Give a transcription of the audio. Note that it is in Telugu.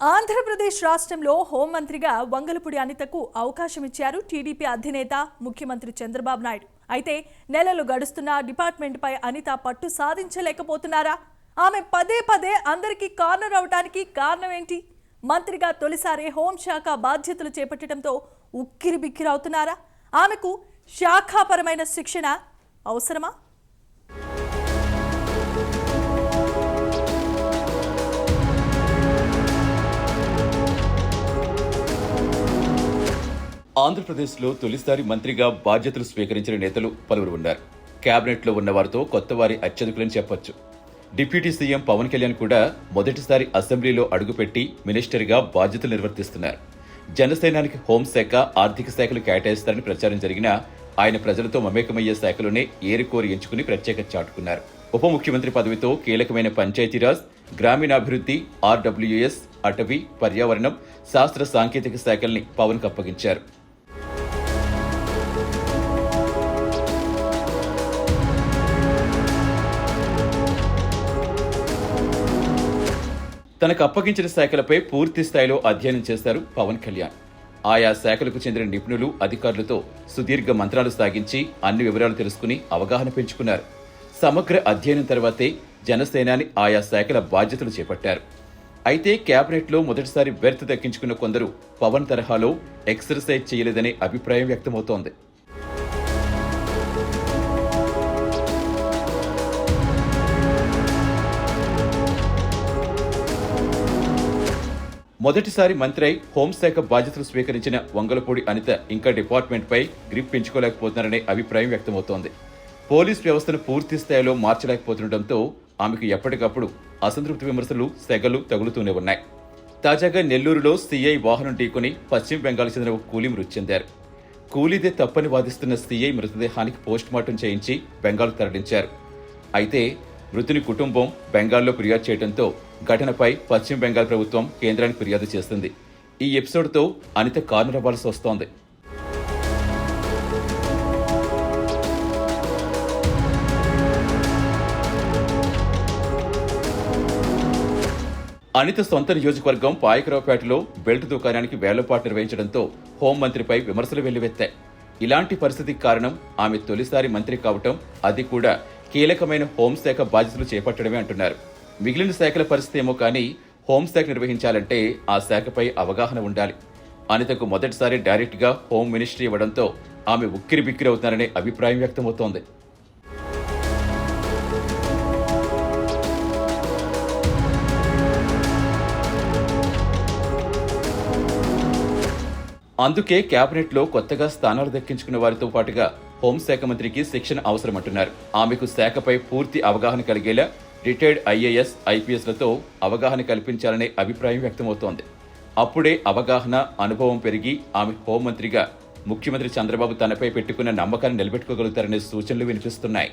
ఆంధ్రప్రదేశ్ రాష్ట్రంలో హోంమంత్రిగా వంగలపూడి అనితకు అవకాశం ఇచ్చారు టీడీపీ అధినేత ముఖ్యమంత్రి చంద్రబాబు నాయుడు. అయితే నెలలు గడుస్తున్న డిపార్ట్మెంట్పై అనిత పట్టు సాధించలేకపోతున్నారా? ఆమె పదే పదే అందరికీ కార్నర్ అవడానికి కారణం ఏంటి? మంత్రిగా తొలిసారి హోంశాఖ బాధ్యతలు చేపట్టడంతో ఉక్కిరిబిక్కిరవుతున్నారా? ఆమెకు శాఖాపరమైన శిక్షణ అవసరమా? ఆంధ్రప్రదేశ్లో తొలిసారి మంత్రిగా బాధ్యతలు స్వీకరించిన నేతలు పలువురు ఉన్నారు. క్యాబినెట్లో ఉన్న వారితో కొత్త వారి అత్యధికులని చెప్పొచ్చు. డిప్యూటీ సీఎం పవన్ కళ్యాణ్ కూడా మొదటిసారి అసెంబ్లీలో అడుగుపెట్టి మినిస్టర్గా బాధ్యతలు నిర్వర్తిస్తున్నారు. జనసేనానికి హోంశాఖ ఆర్థిక శాఖలు కేటాయిస్తారని ప్రచారం జరిగినా ఆయన ప్రజలతో మమేకమయ్యే శాఖలోనే ఏరుకోరి ఎంచుకుని ప్రత్యేక చాటుకున్నారు. ఉప ముఖ్యమంత్రి పదవితో కీలకమైన పంచాయతీరాజ్ గ్రామీణాభివృద్ధి ఆర్డబ్ల్యూఎస్ అటవీ పర్యావరణం శాస్త్ర సాంకేతిక శాఖల్ని పవన్కు అప్పగించారు. తనకు అప్పగించిన శాఖలపై పూర్తి స్థాయిలో అధ్యయనం చేశారు పవన్ కళ్యాణ్. ఆయా శాఖలకు చెందిన నిపుణులు అధికారులతో సుదీర్ఘ మంత్రాలు సాగించి అన్ని వివరాలు తెలుసుకుని అవగాహన పెంచుకున్నారు. సమగ్ర అధ్యయనం తర్వాతే జనసేనాని ఆయా శాఖల బాధ్యతలు చేపట్టారు. అయితే కేబినెట్లో మొదటిసారి బెర్త్ దక్కించుకున్న కొందరు పవన్ తరహాలో ఎక్సర్సైజ్ చేయలేదనే అభిప్రాయం వ్యక్తమవుతోంది. మొదటిసారి మంత్రి అయి హోంశాఖ బాధ్యతలు స్వీకరించిన వంగలపూడి అనిత ఇంకా డిపార్ట్మెంట్పై గ్రిప్ పెంచుకోలేకపోతున్నారనే అభిప్రాయం వ్యక్తమవుతోంది. పోలీస్ వ్యవస్థను పూర్తి స్థాయిలో మార్చలేకపోతుండటంతో ఆమెకు ఎప్పటికప్పుడు అసంతృప్తి విమర్శలు సెగలు తగులుతూనే ఉన్నాయి. తాజాగా నెల్లూరులో సీఐ వాహనం ఢీకొని పశ్చిమ బెంగాల్ చెందిన ఒక కూలీ మృతి చెందారు. కూలీదే తప్పని వాదిస్తున్న సీఐ మృతదేహానికి పోస్టుమార్టం చేయించి బెంగాల్ తరలించారు. అయితే మృతుని కుటుంబం బెంగాల్లో ఫిర్యాదు చేయడంతో ఘటనపై పశ్చిమ బెంగాల్ ప్రభుత్వం కేంద్రానికి ఫిర్యాదు చేస్తుంది. ఈ ఎపిసోడ్తో అనిత కార్నర్ అవ్వాల్సి వస్తోంది. అనిత సొంత నియోజకవర్గం పాయకరావుపేటలో బెల్ట్ దుకాణానికి వేలపాటు నిర్వహించడంతో హోంమంత్రిపై విమర్శలు వెల్లువెత్తాయి. ఇలాంటి పరిస్థితికి కారణం ఆమె తొలిసారి మంత్రి కావటం అది కూడా కీలకమైన హోంశాఖ బాధ్యతలు చేపట్టడమే అంటున్నారు. మిగిలిన శాఖల పరిస్థితి ఏమో కానీ హోంశాఖ నిర్వహించాలంటే ఆ శాఖపై అవగాహన ఉండాలి. అనితకు మొదటిసారి డైరెక్ట్గా హోం మినిస్ట్రీ ఇవ్వడంతో ఆమె ఉక్కిరి బిక్కిరి అవుతున్నారనే అభిప్రాయం వ్యక్తమవుతోంది. అందుకే కేబినెట్లో కొత్తగా స్థానాలు దక్కించుకున్న వారితో పాటుగా హోంశాఖ మంత్రికి శిక్షణ అవసరమంటున్నారు. ఆమెకు శాఖపై పూర్తి అవగాహన కలిగేలా రిటైర్డ్ ఐఏఎస్ ఐపీఎస్లతో అవగాహన కల్పించాలనే అభిప్రాయం వ్యక్తమవుతోంది. అప్పుడే అవగాహన అనుభవం పెరిగి ఆమె హోంమంత్రిగా ముఖ్యమంత్రి చంద్రబాబు తనపై పెట్టుకున్న నమ్మకాన్ని నిలబెట్టుకోగలుగుతారనే సూచనలు వినిపిస్తున్నాయి.